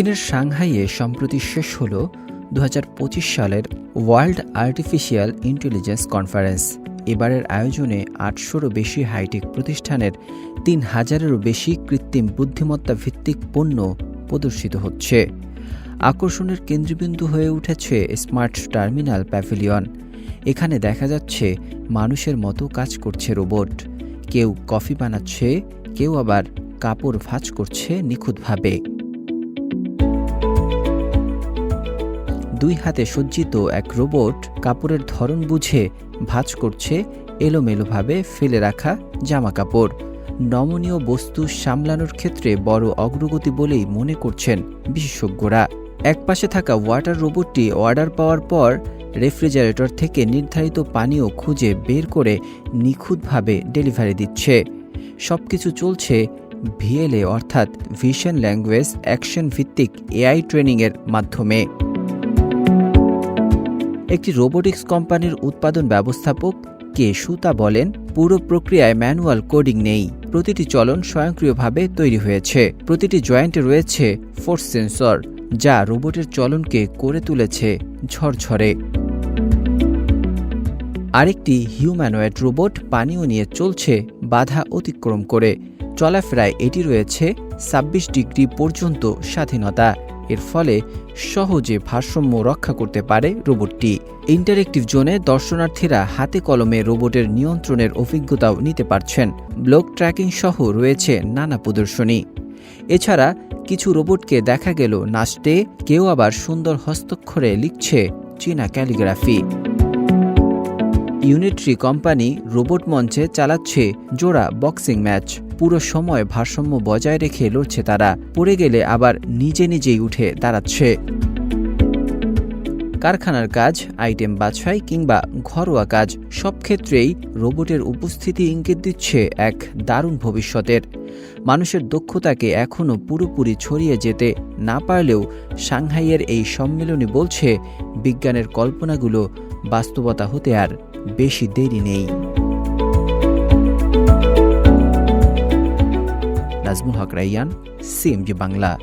চীনের সাংহাইয়ে সম্প্রতি শেষ হল দু হাজার পঁচিশ সালের ওয়ার্ল্ড আর্টিফিশিয়াল ইন্টেলিজেন্স কনফারেন্স। এবারের আয়োজনে আটশোরও বেশি হাইটেক প্রতিষ্ঠানের তিন হাজারেরও বেশি কৃত্রিম বুদ্ধিমত্তা ভিত্তিক পণ্য প্রদর্শিত হচ্ছে। আকর্ষণের কেন্দ্রবিন্দু হয়ে উঠেছে স্মার্ট টার্মিনাল প্যাভিলিয়ন। এখানে দেখা যাচ্ছে মানুষের মতো কাজ করছে রোবট। কেউ কফি বানাচ্ছে, কেউ আবার কাপড় ভাঁজ করছে নিখুঁতভাবে। দুই হাতে সজ্জিত এক রোবট কাপড়ের ধরন বুঝে ভাঁজ করছে, এলোমেলোভাবে ফেলে রাখা জামা কাপড় নমনীয় বস্তু সামলানোর ক্ষেত্রে বড় অগ্রগতি বলেই মনে করছেন বিশেষজ্ঞরা। একপাশে থাকা ওয়াটার রোবটটি অর্ডার পাওয়ার পর রেফ্রিজারেটর থেকে নির্ধারিত পানীয় খুঁজে বের করে নিখুঁতভাবে ডেলিভারি দিচ্ছে। সব কিছু চলছে ভিএলএ অর্থাৎ ভিশন ল্যাঙ্গুয়েজ অ্যাকশন ভিত্তিক এআই ট্রেনিংয়ের মাধ্যমে। একটি রোবোটিক্স কোম্পানির উৎপাদন ব্যবস্থাপক কে সুতা বলেন, পুরো প্রক্রিয়ায় ম্যানুয়াল কোডিং নেই। প্রতিটি চলন স্বয়ংক্রিয়ভাবে তৈরি হয়েছে। প্রতিটি জয়েন্টে রয়েছে ফোর্স সেন্সর, যা রোবটের চলনকে করে তুলেছে ঝরঝরে। আরেকটি হিউম্যানয়েড রোবট পানীয় নিয়ে চলছে বাধা অতিক্রম করে। চলাফেরায় এটি রয়েছে ছাব্বিশ ডিগ্রি পর্যন্ত স্বাধীনতা। এর ফলে সহজে ভারসাম্য রক্ষা করতে পারে রোবটটি। ইন্টারেক্টিভ জোনে দর্শনার্থীরা হাতে কলমে রোবটের নিয়ন্ত্রণের অভিজ্ঞতাও নিতে পারছেন। ব্লক ট্র্যাকিং সহ রয়েছে নানা প্রদর্শনী। এছাড়া কিছু রোবটকে দেখা গেল নাচতে, কেউ আবার সুন্দর হস্তক্ষরে লিখছে চীনা ক্যালিগ্রাফি। ইউনিট্রি কোম্পানি রোবট মঞ্চে চালাচ্ছে জোড়া বক্সিং ম্যাচ। পুরো সময় ভারসাম্য বজায় রেখে লড়ছে তারা। পড়ে গেলে আবার নিজে নিজেই উঠে দাঁড়াচ্ছে। কারখানার কাজ, আইটেম বাছাই কিংবা ঘরোয়া কাজ, সব ক্ষেত্রেই রোবটের উপস্থিতি ইঙ্গিত দিচ্ছে এক দারুণ ভবিষ্যতের। মানুষের দক্ষতাকে এখনও পুরোপুরি ছড়িয়ে যেতে না পারলেও সাংহাইয়ের এই সম্মেলনী বলছে, বিজ্ঞানের কল্পনাগুলো বাস্তবতা হতে আর বেশি দেরি নেই। নাজমুল হক রাইয়ান সিএমজি বাংলা।